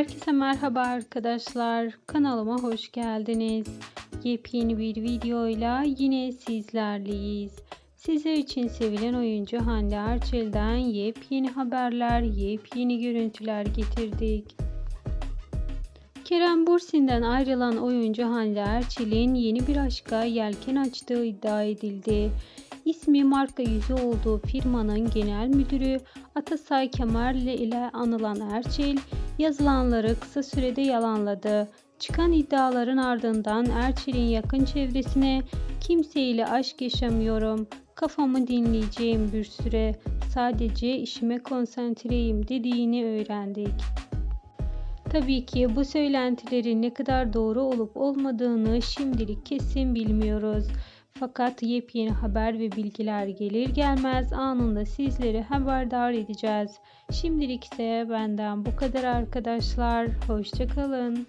Herkese merhaba arkadaşlar. Kanalıma hoş geldiniz. Yepyeni bir videoyla yine sizlerleyiz. Sizler için sevilen oyuncu Hande Erçel'den yepyeni haberler, yepyeni görüntüler getirdik. Kerem Bursin'den ayrılan oyuncu Hande Erçel'in yeni bir aşka yelken açtığı iddia edildi. İsmi marka yüzü olduğu firmanın genel müdürü Atasay Kemal ile anılan Erçel, yazılanları kısa sürede yalanladı. Çıkan iddiaların ardından Erçel'in yakın çevresine kimseyle aşk yaşamıyorum, kafamı dinleyeceğim bir süre, sadece işime konsantreyim dediğini öğrendik. Tabii ki bu söylentilerin ne kadar doğru olup olmadığını şimdilik kesin bilmiyoruz. Fakat yepyeni haber ve bilgiler gelir gelmez anında sizleri haberdar edeceğiz. Şimdilik ise benden bu kadar arkadaşlar. Hoşçakalın.